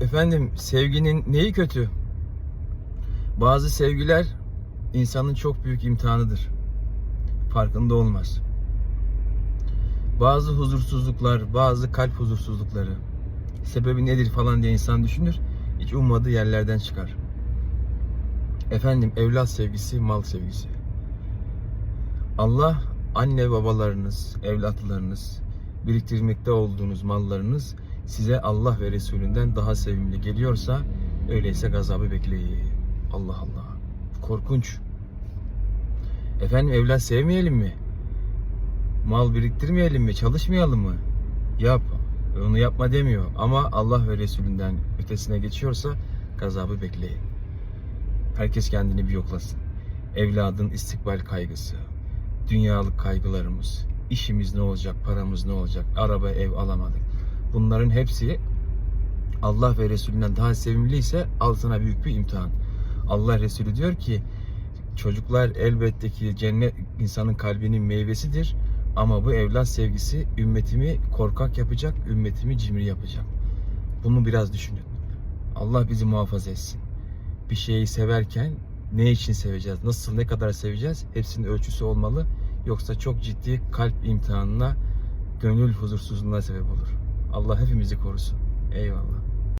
Efendim sevginin neyi kötü? Bazı sevgiler insanın çok büyük imtihanıdır. Farkında olmaz. Bazı huzursuzluklar, bazı kalp huzursuzlukları sebebi nedir falan diye insan düşünür. Hiç ummadığı yerlerden çıkar. Efendim evlat sevgisi, mal sevgisi. Allah anne babalarınız, evlatlarınız, biriktirmekte olduğunuz mallarınız size Allah ve Resulünden daha sevimli geliyorsa öyleyse gazabı bekleyin. Allah Allah. Korkunç. Efendim evlat sevmeyelim mi? Mal biriktirmeyelim mi? Çalışmayalım mı? Yap. Onu yapma demiyor. Ama Allah ve Resulünden ötesine geçiyorsa gazabı bekleyin. Herkes kendini bir yoklasın. Evladın istikbal kaygısı, dünyalık kaygılarımız, işimiz ne olacak, paramız ne olacak, araba ev alamadık. Bunların hepsi Allah ve Resulünden daha sevimliyse altına büyük bir imtihan. Allah Resulü diyor ki çocuklar elbette ki cennet insanın kalbinin meyvesidir ama bu evlat sevgisi ümmetimi korkak yapacak, ümmetimi cimri yapacak. Bunu biraz düşünün. Allah bizi muhafaza etsin. Bir şeyi severken ne için seveceğiz, nasıl, ne kadar seveceğiz hepsinin ölçüsü olmalı. Yoksa çok ciddi kalp imtihanına, gönül huzursuzluğuna sebep olur. Allah hepimizi korusun. Eyvallah.